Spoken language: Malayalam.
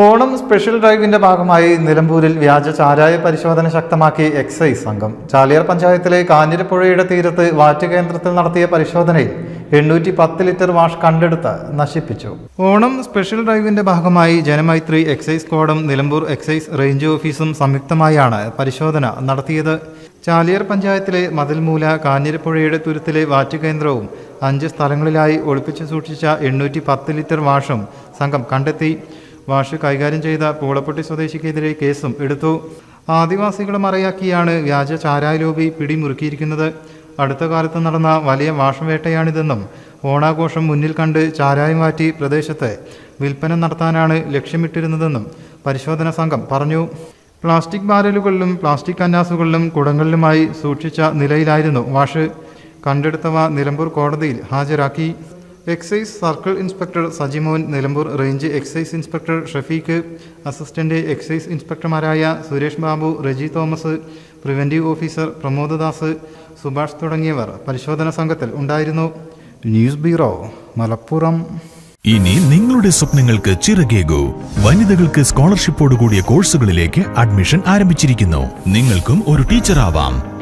ഓണം സ്പെഷ്യൽ ഡ്രൈവിന്റെ ഭാഗമായി നിലമ്പൂരിൽ വ്യാജ ചാരായ പരിശോധന ശക്തമാക്കി എക്സൈസ് സംഘം. ചാലിയാർ പഞ്ചായത്തിലെ കാഞ്ഞിരപ്പുഴയുടെ തീരത്ത് വാറ്റ് കേന്ദ്രത്തിൽ നടത്തിയ പരിശോധനയിൽ എണ്ണൂറ്റി പത്ത് ലിറ്റർ വാഷ് കണ്ടെടുത്ത് നശിപ്പിച്ചു. ഓണം സ്പെഷ്യൽ ഡ്രൈവിന്റെ ഭാഗമായി ജനമൈത്രി എക്സൈസ് സ്ക്വാഡും നിലമ്പൂർ എക്സൈസ് റേഞ്ച് ഓഫീസും സംയുക്തമായാണ് പരിശോധന നടത്തിയത്. ചാലിയാർ പഞ്ചായത്തിലെ മതിൽമൂല കാഞ്ഞിരപ്പുഴയുടെ തുരുത്തിലെ വാറ്റ് കേന്ദ്രവും അഞ്ച് സ്ഥലങ്ങളിലായി ഒളിപ്പിച്ചു സൂക്ഷിച്ച എണ്ണൂറ്റി പത്ത് ലിറ്റർ വാഷും സംഘം കണ്ടെത്തി. വാഷ് കൈകാര്യം ചെയ്ത പൂളപ്പൊട്ടി സ്വദേശിക്കെതിരെ കേസും എടുത്തു. ആദിവാസികളെ മറയാക്കിയാണ് വ്യാജ ചാരായലോബി പിടിമുറുക്കിയിരിക്കുന്നത്. അടുത്ത കാലത്ത് നടന്ന വലിയ വാഷവേട്ടയാണിതെന്നും ഓണാഘോഷം മുന്നിൽ കണ്ട് ചാരായം മാറ്റി പ്രദേശത്തെ വിൽപ്പന നടത്താനാണ് ലക്ഷ്യമിട്ടിരുന്നതെന്നും പരിശോധന സംഘം പറഞ്ഞു. പ്ലാസ്റ്റിക് ബാരലുകളിലും പ്ലാസ്റ്റിക് കന്നാസുകളിലും കുടങ്ങളിലുമായി സൂക്ഷിച്ച നിലയിലായിരുന്നു വാഷ്. കണ്ടെടുത്തവ നിലമ്പൂർ കോടതിയിൽ ഹാജരാക്കി. Excise circle inspector Sajimon Nilambur range excise inspector Shafeeq assistant excise ഇൻസ്പെക്ടർമാരായ Suresh Babu Reji Thomas preventive officer Pramod Das Subhash തുടങ്ങിയവർ പരിശോധന സംഘത്തിൽ ഉണ്ടായിരുന്നു. News bureau Malappuram. ഇനി നിങ്ങളുടെ സ്വപ്നങ്ങൾക്ക് ചിറകേകൂ. വനിതകൾക്ക് സ്കോളർഷിപ്പോടുകൂടിയ കോഴ്സുകളിലേക്ക് അഡ്മിഷൻ ആരംഭിച്ചിരിക്കുന്നു. നിങ്ങൾക്കും ഒരു ടീച്ചർ ആവാം